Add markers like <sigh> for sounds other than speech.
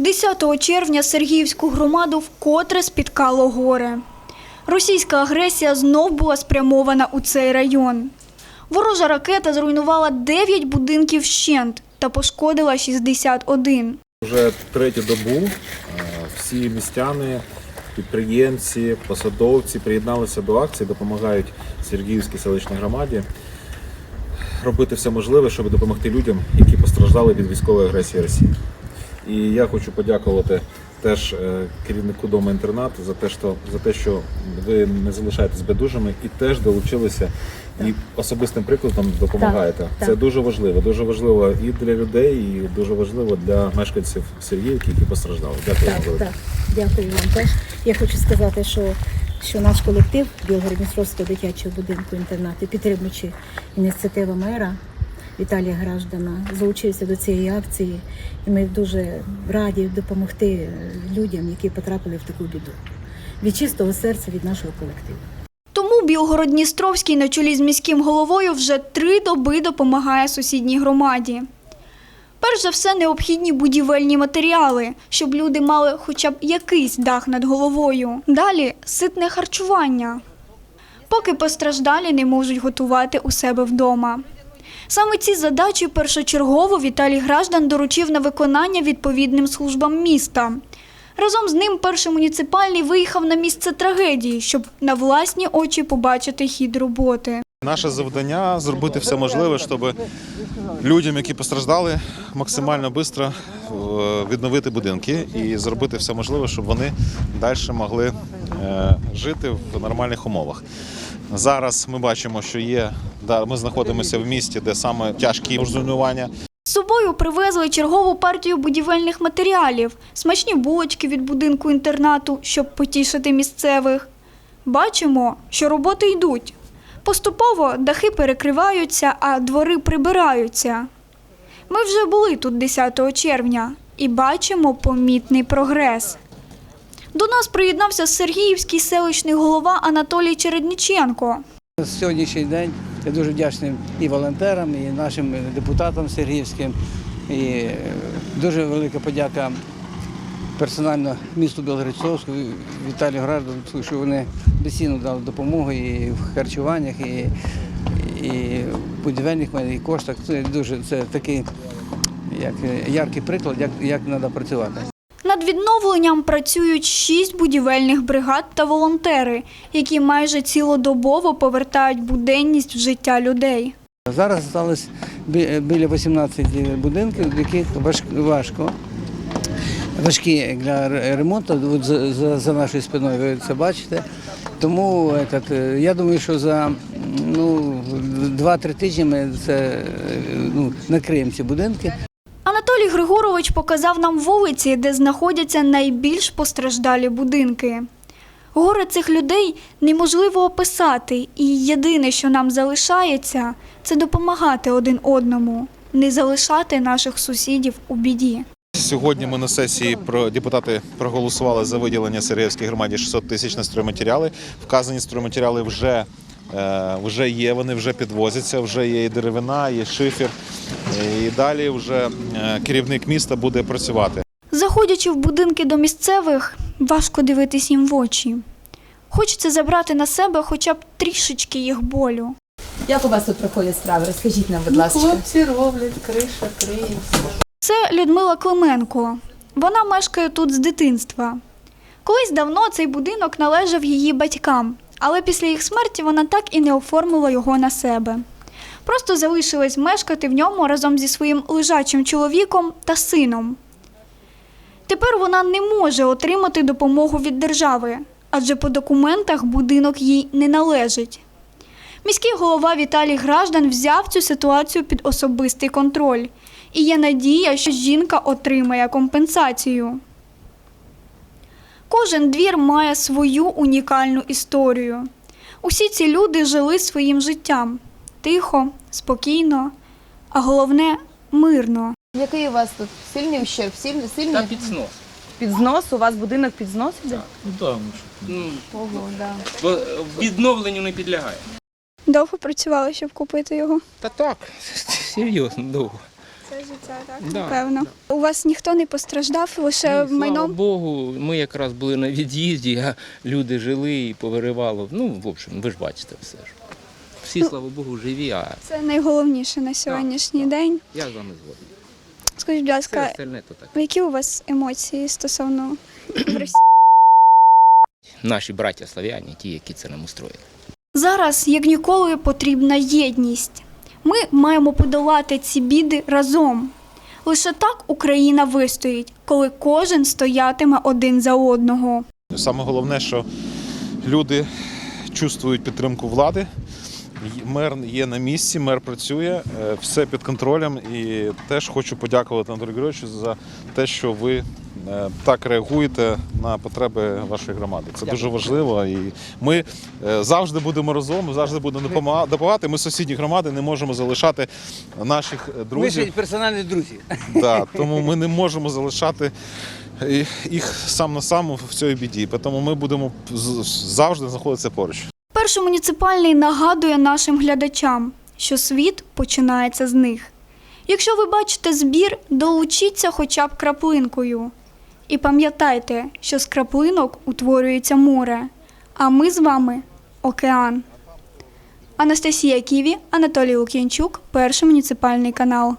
10 червня Сергіївську громаду вкотре спіткало горе. Російська агресія знов була спрямована у цей район. Ворожа ракета зруйнувала 9 будинків вщент та пошкодила 61. Вже третю добу е, всі містяни, підприємці, посадовці приєдналися до акції, допомагають Сергіївській селищній громаді робити все можливе, щоб допомогти людям, які постраждали від військової агресії Росії. І я хочу подякувати теж е, керівнику дому інтернат за те, що за те, що ви не залишаєтесь байдужими і теж долучилися і особистим прикладом допомагаєте. так. Це дуже важливо. Дуже важливо і для людей, і дуже важливо для мешканців Сергіївки, які постраждали. Дякую вам Так, велике. так. Дякую вам теж. Я хочу сказати, що, що наш колектив Білгородністровського дитячого будинку інтернату, підтримуючи ініціативу мера Віталія Граждана, залучився до цієї акції, і ми дуже раді допомогти людям, які потрапили в таку біду. Від чистого серця від нашого колективу. Тому Білгород-Дністровський на чолі з міським головою вже три доби допомагає сусідній громаді. Перш за все, необхідні будівельні матеріали, щоб люди мали хоча б якийсь дах над головою. Далі ситне харчування, поки постраждалі не можуть готувати у себе вдома. Саме ці задачі першочергово Віталій Граждан доручив на виконання відповідним службам міста. Разом з ним перший муніципальний виїхав на місце трагедії, щоб на власні очі побачити хід роботи. Наше завдання зробити все можливе, щоб людям, які постраждали, максимально швидко відновити будинки і зробити все можливе, щоб вони далі могли е, жити в нормальних умовах. Зараз ми бачимо, що є да, ми знаходимося в місті, де саме тяжкі руйнування. З собою привезли чергову партію будівельних матеріалів, смачні булочки від будинку інтернату, щоб потішити місцевих. Бачимо, що роботи йдуть. Поступово дахи перекриваються, а двори прибираються. Ми вже були тут 10 червня і бачимо помітний прогрес. До нас приєднався Сергіївський селищний голова Анатолій Чередниченко. Сьогоднішній день я дуже вдячний і волонтерам, і нашим депутатам Сергіївським. І е, дуже велика подяка персонально місту Білгородцовську, Віталію Граждану, що вони безцінно дали допомогу і в харчуваннях, і, і в будівельних і коштах. Це дуже це такий як яркий приклад, як, як треба працювати. Над відновленням працюють шість будівельних бригад та волонтери, які майже цілодобово повертають буденність в життя людей. Зараз залишилось біля 18 будинків, в яких важ- важко. Важкі для ремонту, за нашою спиною ви це бачите. Тому этот, е, я думаю, що за ну, 2-3 тижні ми це е, ну, накриємо ці будинки. Анатолій Григорович показав нам вулиці, де знаходяться найбільш постраждалі будинки. Горе цих людей неможливо описати, і єдине, що нам залишається, це допомагати один одному, не залишати наших сусідів у біді. Сьогодні ми на сесії про депутати проголосували за виділення Сергіївській громаді 600 тисяч на стройматеріали. Вказані стройматеріали вже, е, вже є, вони вже підвозяться, вже є і деревина, є шифер. І далі вже е, керівник міста буде працювати. Заходячи в будинки до місцевих, важко дивитись їм в очі. Хочеться забрати на себе хоча б трішечки їх болю. Як у вас тут проходять справи? Розкажіть нам, будь Ну, ласка. хлопці роблять, криша криється. Це Людмила Клименко. Вона мешкає тут з дитинства. Колись давно цей будинок належав її батькам, але після їх смерті вона так і не оформила його на себе. Просто залишилась мешкати в ньому разом зі своїм лежачим чоловіком та сином. Тепер вона не може отримати допомогу від держави, адже по документах будинок їй не належить. Міський голова Віталій Граждан взяв цю ситуацію під особистий контроль. І є надія, що жінка отримає компенсацію. Кожен двір має свою унікальну історію. Усі ці люди жили своїм життям тихо, спокійно, а головне мирно. Який у вас тут сильний ущерб? Сильний, сильний? Та під снос. Під знос? У вас будинок під знос іде? Ну так, ну, Ого, да. бо е, відновленню не підлягає. Довго працювали, щоб купити його. Та так, <laughs> серйозно, довго. Життя, так? Да, Напевно. У вас ніхто не постраждав, лише Ні, слава? Богу, ми якраз були на від'їзді, а люди жили і повиривало. Ну, в общем, ви ж бачите все ж. Всі, слава Богу, живі, а Це найголовніше на сьогоднішній день. я з вами згоден. Скажіть, будь ласка, так. які у вас емоції стосовно <clears throat> Росії? Наші браття славяні, ті, які це нам устроїли. Зараз, як ніколи, потрібна єдність. Ми маємо подолати ці біди разом. Лише так Україна вистоїть, коли кожен стоятиме один за одного. Саме головне, що люди чувствують підтримку влади. Мер є на місці, мер працює, е, все під контролем. І теж хочу подякувати Андрію Григоровичу за те, що ви е, так реагуєте на потреби вашої громади. Це дуже важливо. І ми е, завжди будемо разом, завжди будемо допома- допомагати. Ми сусідні громади не можемо залишати наших е, Ми друзів. ще персональні друзі. Да, <laughs> тому ми не можемо залишати їх сам на сам в цій біді. Тому ми будемо завжди знаходитися поруч. Перший муніципальний нагадує нашим глядачам, що світ починається з них. Якщо ви бачите збір, долучіться хоча б краплинкою. І пам'ятайте, що з краплинок утворюється море, а ми з вами океан. Анастасія Ківі, Анатолій Лук'янчук, перший муніципальний канал.